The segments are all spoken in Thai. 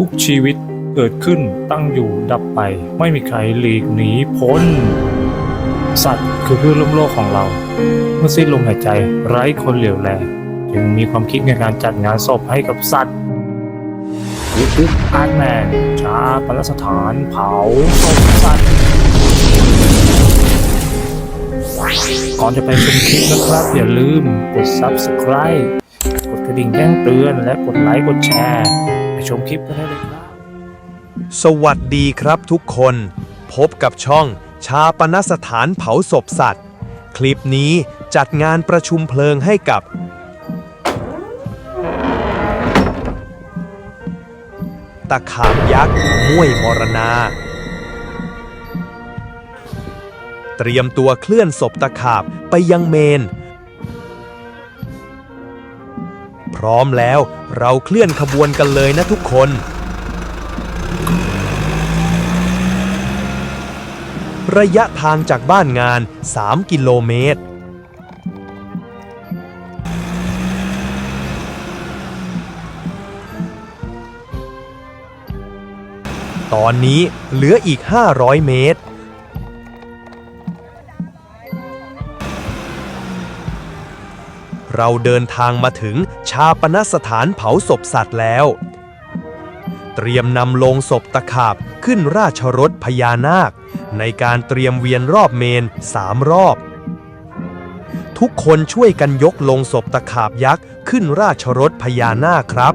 ทุกชีวิตเกิดขึ้นตั้งอยู่ดับไป ไม่มีใครหลีกหนีพ้น สัตว์คือเพื่อนร่วมโลกของเรา เมื่อสิ้นลมหายใจไร้คนเหลียวแลจึงมีความคิดในการจัดงานศพให้กับสัตว์ยุคอาร์ตแมนชาปนสถานเผาศพสัตว์ก่อนจะไปชมคลิปนะครับ อย่าลืมกด subscribe กดกระดิ่งแจ้งเตือนและกดไลค์กดแชร์ ชมคลิปกันได้เลยครับ สวัสดีครับทุกคน พบกับช่องชาปนสถานเผาศพสัตว์ คลิปนี้จัดงานประชุมเพลิงให้กับ ตะขาบยักษ์ม้วยมรณา เตรียมตัวเคลื่อนศพตะขาบไปยังเมน พร้อมแล้วเราเคลื่อนขบวนกันเลยนะทุกคน ระยะทางจากบ้านงาน 3 กิโลเมตร ตอนนี้เหลืออีก 500 เมตร เราเดินทางมาถึงชาปนสถานเผาศพสัตว์แล้ว เตรียมนำลงศพตะขาบขึ้นราชรถพญานาค ในการเตรียมเวียนรอบเมนสามรอบ ทุกคนช่วยกันยกลงศพตะขาบยักษ์ขึ้นราชรถพญานาคครับ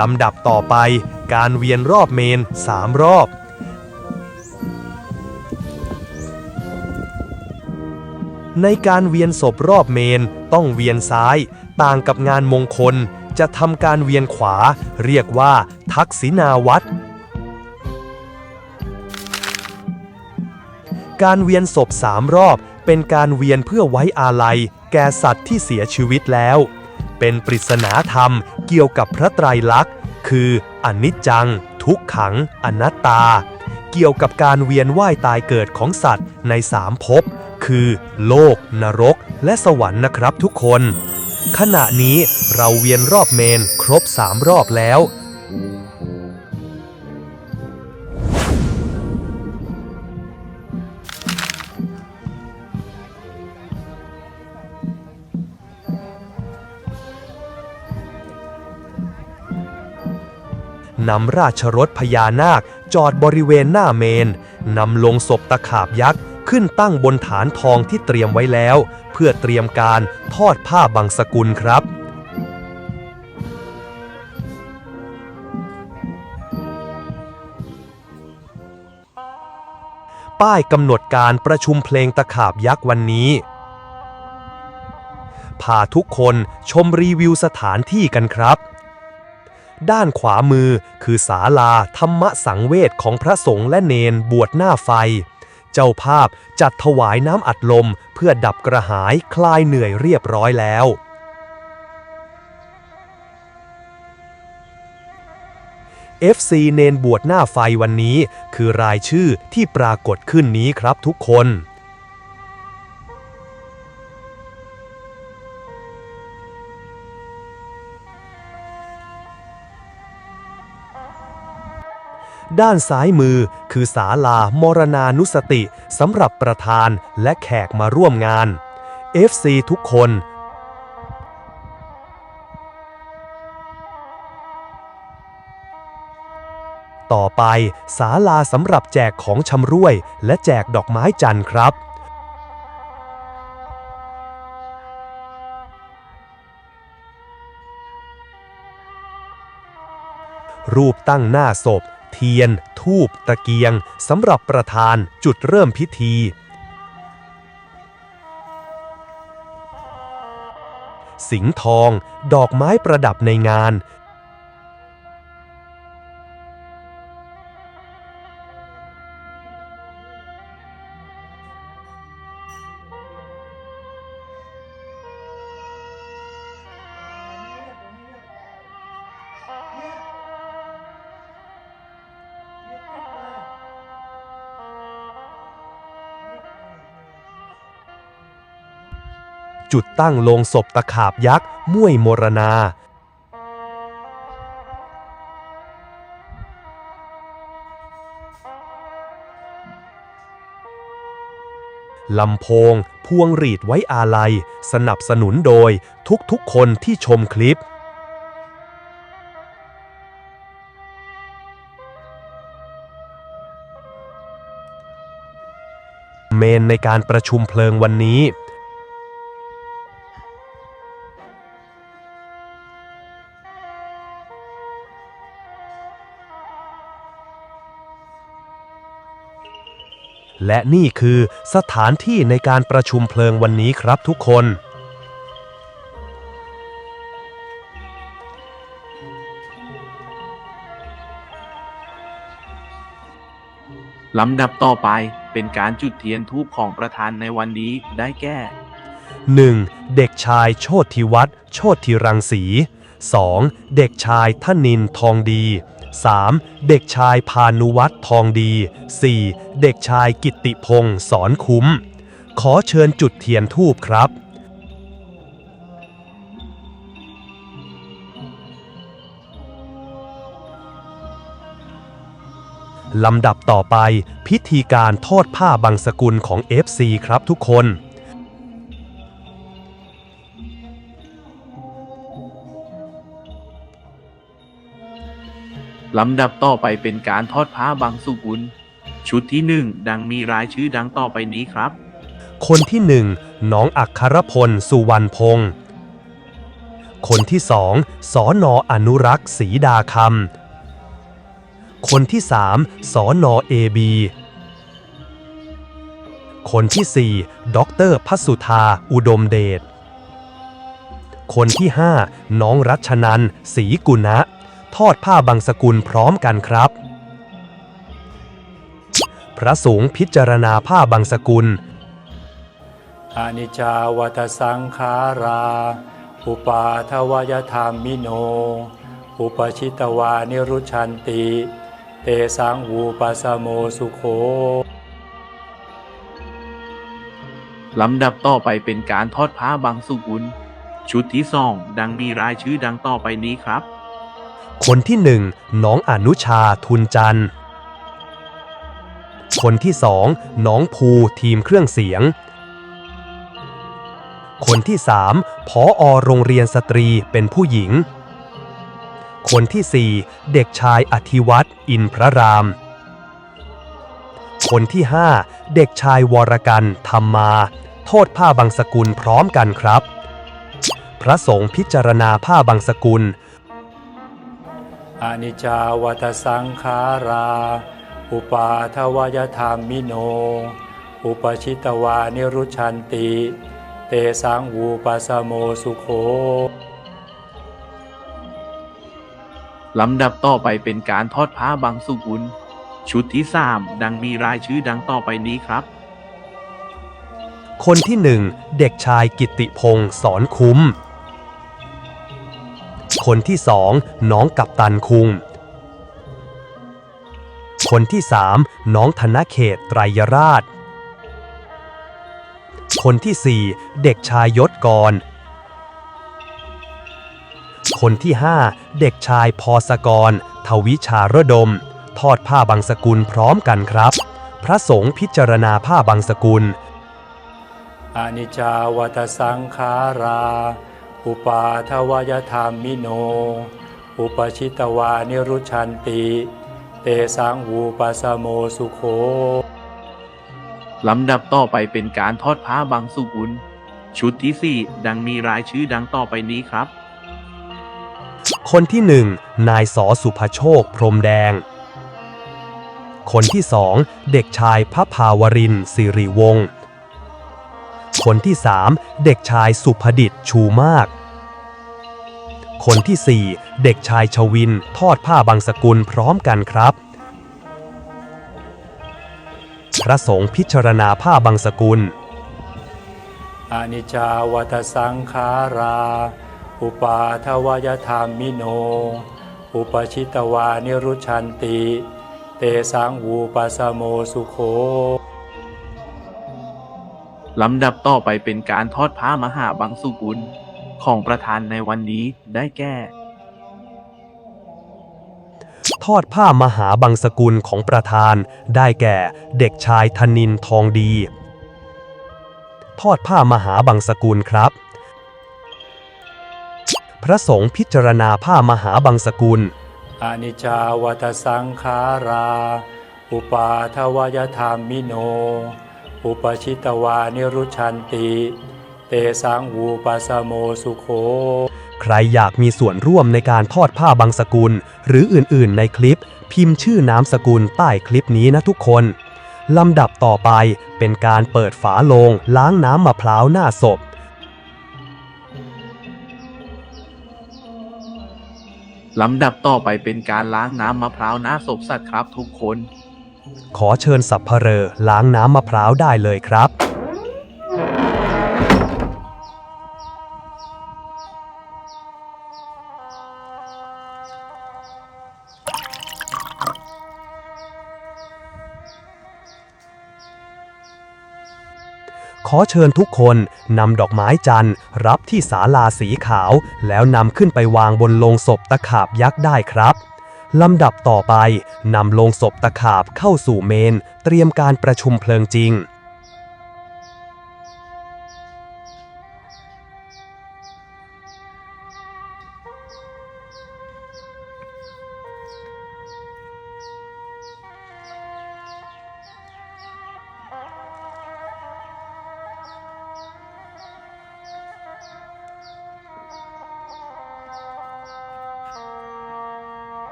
ลำดับต่อไปการเวียนรอบเมนสามรอบ ในการเวียนศพรอบเมนต้องเวียนซ้าย ต่างกับงานมงคลจะทำการเวียนขวา เรียกว่า ทักษิณาวัตรการเวียนศพสามรอบ เป็นการเวียนเพื่อไว้อาลัย แก่สัตว์ที่เสียชีวิตแล้ว เป็นปริศนาธรรม เกี่ยวกับพระไตรลักษณ์ คืออนิจจัง ทุกขัง อนัตตา เกี่ยวกับการเวียนว่ายตายเกิดของสัตว์ในสามภพ คือโลก นรก และสวรรค์นะครับทุกคน ขณะนี้เราเวียนรอบเมนครบสามรอบแล้ว นำราชรถพญานาคจอดบริเวณหน้าเมน นำลงศพตะขาบยักษ์ขึ้นตั้งบนฐานทองที่เตรียมไว้แล้ว เพื่อเตรียมการทอดผ้าบังสกุลครับป้ายกำหนดการประชุมเพลงตะขาบยักษ์วันนี้ พาทุกคนชมรีวิวสถานที่กันครับ ด้านขวามือคือศาลาธรรมสังเวชของพระสงฆ์และเนนบวชหน้าไฟ เจ้าภาพจัดถวายน้ำอัดลมเพื่อดับกระหายคลายเหนื่อยเรียบร้อยแล้ว FC เนนบวชหน้าไฟวันนี้คือรายชื่อที่ปรากฏขึ้นนี้ครับทุกคน ด้านซ้ายมือคือศาลามรณานุสติสำหรับประธานและแขกมาร่วมงาน FC ทุกคนต่อไปศาลาสำหรับแจกของชำร่วย และแจกดอกไม้จันทร์ครับ รูปตั้งหน้าศพ เทียน ทูบตะเกียงสำหรับประธานจุดเริ่มพิธี สิงห์ทอง ดอกไม้ประดับในงาน จุดตั้งโลงศพตะขาบยักษ์ม่วยมรณา ลำโพง พวงหรีดไว้อาลัย สนับสนุนโดยทุกๆคนที่ชมคลิปเมนในการประชุมเพลิงวันนี้ และนี่คือสถานที่ในการประชุมเพลิงวันนี้ครับทุกคน ลำดับต่อไปเป็นการจุดเทียนทูปของประธานในวันนี้ได้แก่ 1. เด็กชายโชติวัฒน์โชติรังสี 2. เด็กชายทนินทองดี 3. เด็กชายพานุวัฒน์ทองดี 4. เด็กชายกิตติพงศ์สอนคุ้ม ขอเชิญจุดเทียนทูบครับลำดับต่อไปพิธีการทอดผ้าบางสกุลของ FC ครับทุกคน ลำดับต่อไปเป็นการทอดผ้าบางสุกุล ชุดที่หนึ่งดังมีรายชื่อดังต่อไปนี้ครับ คนที่หนึ่งน้องอัครพลสุวรรณพงศ์คนที่สองสอนออนุรักษ์ศรีดาคำคนที่สามสอนอเอบีคนที่สี่ด็อกเตอร์พัสุธาอุดมเดชคนที่ห้าน้องรัชนันศรีกุณะ ทอดผ้าบางสกุลพร้อมกันครับ พระสงฆ์พิจารณาผ้าบางสกุลอนิจจาวัตสังขารา อุปาทวยธรรมิโน อุปชิตวานิรุชันติ เตสังวูปัสโมสุโขลำดับต่อไปเป็นการทอดผ้าบางสุกุล ชุดที่สองดังมีรายชื่อดังต่อไปนี้ครับ คนที่หนึ่งน้องอนุชาทุนจันทร์ คนที่สองน้องภูทีมเครื่องเสียง คนที่สามพออโรงเรียนสตรีเป็นผู้หญิง คนที่สี่เด็กชายอธิวัตรอินพระราม คนที่ห้าเด็กชายวรกันธรรมมาโทษผ้าบางสกุลพร้อมกันครับ พระสงฆ์พิจารณาผ้าบางสกุล อนิจจาวัตสังขารา อุปาทวยธรรมิโน อุปชิตวานิรุชันติ เตสังวูปัสโมสุโขลำดับต่อไปเป็นการทอดผ้าบางสุกุล ชุดที่สามดังมีรายชื่อดังต่อไปนี้ครับ คนที่หนึ่งเด็กชายกิตติพงศ์สอนคุ้ม คนที่สองน้องกัปตันคุง คนที่สามน้องธนเขตไตรยราช คนที่สี่เด็กชายยศกร คนที่ห้าเด็กชายพอสกร ทวิชาระดม ทอดผ้าบางสกุลพร้อมกันครับ พระสงฆ์พิจารณาผ้าบางสกุลอนิจจาวัตสังขารา อุปาทวยธรรมิโน อุปชิตวานิรุชันติ เตสังวูปัสโมสุโขลำดับต่อไปเป็นการทอดผ้าบางสุกุล ชุดที่สี่ดังมีรายชื่อดังต่อไปนี้ครับ คนที่หนึ่งนายสอสุภโชคพรมแดง คนที่สองเด็กชายพระภาวรินทร์สิริวงศ์คนที่สาม เด็กชายสุภดิษฐ์ชูมาก คนที่สี่เด็กชายชวินทอดผ้าบางสกุลพร้อมกันครับ พระสงฆ์พิจารณาผ้าบางสกุลอนิจาวัตสังขารา อุปาทวยธรรมมิโน อุปชิตวานิรุชันติ เตสังวูปัสสโมสุโข ลำดับต่อไปเป็นการทอดผ้ามหาบังสุกุลของประธานในวันนี้ได้แก่ ทอดผ้ามหาบังสกุลของประธาน ได้แก่เด็กชายธนินทองดี ทอดผ้ามหาบังสกุลครับ พระสงฆ์พิจารณาผ้ามหาบังสกุลอนิจจาวัตสังขารา อุปาทวยธรรมมิโน อุปชิตวานิรุชันติ เตสังวูปัสสโมสุโขใครอยากมีส่วนร่วมในการทอดผ้าบางสกุล หรืออื่นๆ ในคลิป พิมพ์ชื่อนามสกุลใต้คลิปนี้นะทุกคน ลำดับต่อไปเป็นการเปิดฝาโลงล้างน้ำมะพร้าวหน้าศพลำดับต่อไปเป็นการล้างน้ำมะพร้าวหน้าศพสัตว์ครับทุกคน ขอเชิญสับเพเรอล้างน้ำมะพร้าวได้เลยครับ ขอเชิญทุกคนนำดอกไม้จันทร์รับที่ศาลาสีขาว แล้วนำขึ้นไปวางบนโลงศพตะขาบยักษ์ได้ครับ ลำดับต่อไปนำโลงศพตะขาบเข้าสู่เมน เตรียมการประชุมเพลิงจริง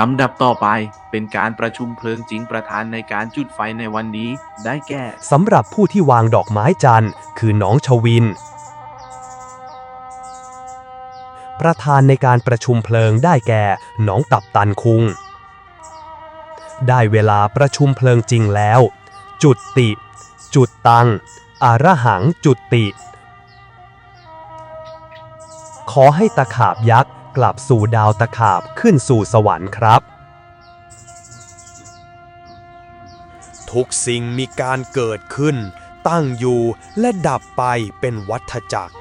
ลำดับต่อไปเป็นการประชุมเพลิงจริงประธานในการจุดไฟในวันนี้ได้แก่ สำหรับผู้ที่วางดอกไม้จันทร์คือน้องชวิน ประธานในการประชุมเพลิงได้แก่น้องตับตันคุง ได้เวลาประชุมเพลิงจริงแล้ว จุดติ จุดตัง อารหังจุดติ ขอให้ตะขาบยักษ์ กลับสู่ดาวตะขาบขึ้นสู่สวรรค์ครับ ทุกสิ่งมีการเกิดขึ้น ตั้งอยู่และดับไปเป็นวัฏจักร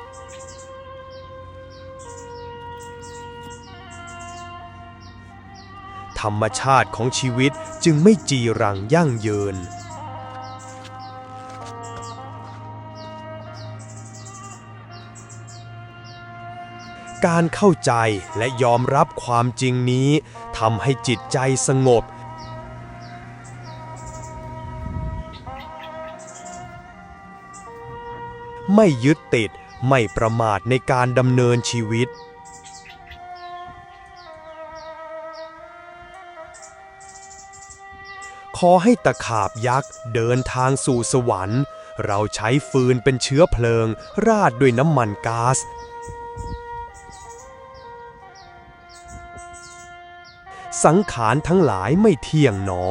ธรรมชาติของชีวิตจึงไม่จีรังยั่งยืน การเข้าใจและยอมรับความจริงนี้ทำให้จิตใจสงบ ไม่ยึดติดไม่ประมาทในการดำเนินชีวิต ขอให้ตะขาบยักษ์เดินทางสู่สวรรค์ เราใช้ฟืนเป็นเชื้อเพลิง ราดด้วยน้ำมันก๊าซ สังขารทั้งหลายไม่เที่ยงหนอ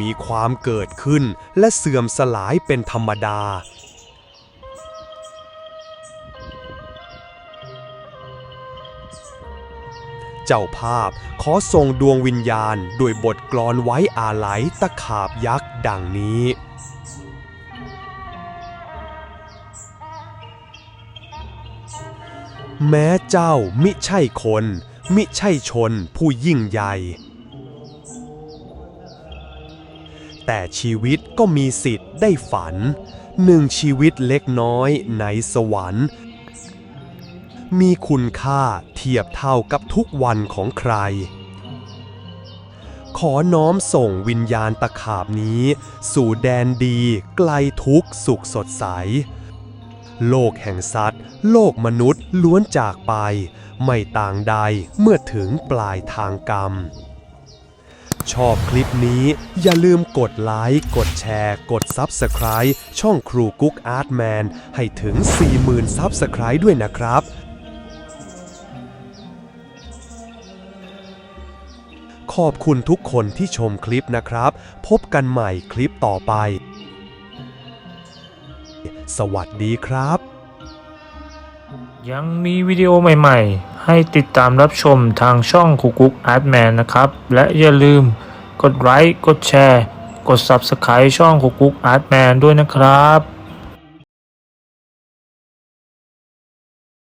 มีความเกิดขึ้นและเสื่อมสลายเป็นธรรมดา เจ้าภาพขอส่งดวงวิญญาณด้วยบทกลอนไว้อาลัยตะขาบยักษ์ดังนี้แม้เจ้ามิใช่คน มิใช่ชนผู้ยิ่งใหญ่ แต่ชีวิตก็มีสิทธิ์ได้ฝัน หนึ่งชีวิตเล็กน้อยในสวรรค์ มีคุณค่าเทียบเท่ากับทุกวันของใคร ขอน้อมส่งวิญญาณตะขาบนี้ สู่แดนดีไกลทุกสุขสดใส โลกแห่งสัตว์ โลกมนุษย์ล้วนจากไป ไม่ต่างใดเมื่อถึงปลายทางกรรม ชอบคลิปนี้อย่าลืมกดไลค์กดแชร์ กด Subscribe ช่องครูกุ๊กอาร์ตแมนให้ถึง 40,000 Subscribe ด้วยนะครับขอบคุณทุกคนที่ชมคลิปนะครับ พบกันใหม่คลิปต่อไป สวัสดีครับ ยังมีวิดีโอใหม่ๆ ให้ติดตามรับชมทางช่องคุกุ๊กอาร์ตแมนนะครับ และอย่าลืมกดไลค์กดแชร์ กด Subscribe ช่องคุกกุ๊กอาร์ตแมนด้วยนะครับ